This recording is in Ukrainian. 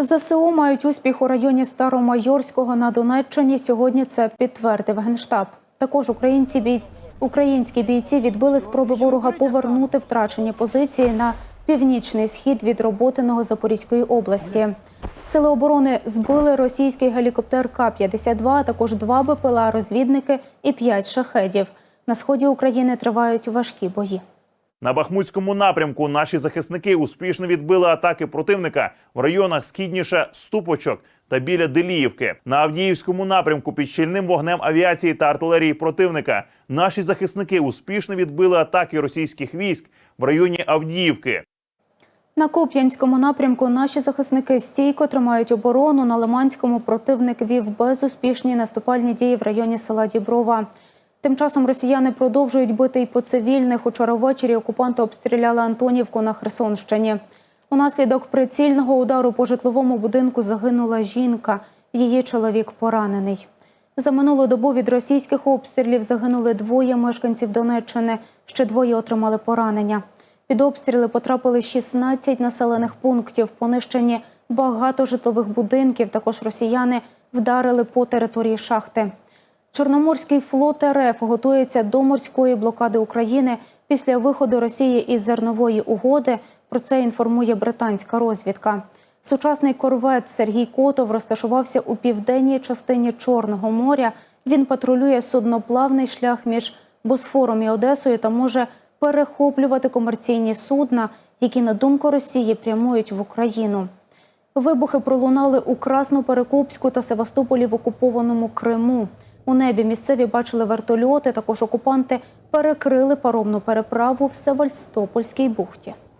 ЗСУ мають успіх у районі Старомайорського на Донеччині. Сьогодні це підтвердив генштаб. Також українці бій... українські бійці відбили спроби ворога повернути втрачені позиції на північний схід від роботиного Запорізької області. Сили оборони збили російський гелікоптер К-52, а також два БПЛА, розвідники і п'ять шахедів. На сході України тривають важкі бої. На Бахмутському напрямку наші захисники успішно відбили атаки противника в районах східніше Ступочок та біля Деліївки. На Авдіївському напрямку під щільним вогнем авіації та артилерії противника наші захисники успішно відбили атаки російських військ в районі Авдіївки. На Куп'янському напрямку наші захисники стійко тримають оборону. На Лиманському противник вів безуспішні наступальні дії в районі села Діброва. Тим часом росіяни продовжують бити й по цивільних. Учора ввечері окупанти обстріляли Антонівку на Херсонщині. Унаслідок прицільного удару по житловому будинку загинула жінка. Її чоловік поранений. За минулу добу від російських обстрілів загинули двоє мешканців Донеччини. Ще двоє отримали поранення. Під обстріли потрапили 16 населених пунктів, понищені багато житлових будинків. Також росіяни вдарили по території шахти. Чорноморський флот РФ готується до морської блокади України після виходу Росії із зернової угоди. Про це інформує британська розвідка. Сучасний корвет Сергій Котов розташувався у південній частині Чорного моря. Він патрулює судноплавний шлях між Босфором і Одесою та може перехоплювати комерційні судна, які, на думку Росії, прямують в Україну. Вибухи пролунали у Красноперекопську та Севастополі в окупованому Криму. У небі місцеві бачили вертольоти. Також окупанти перекрили паромну переправу в Севальстопольській бухті.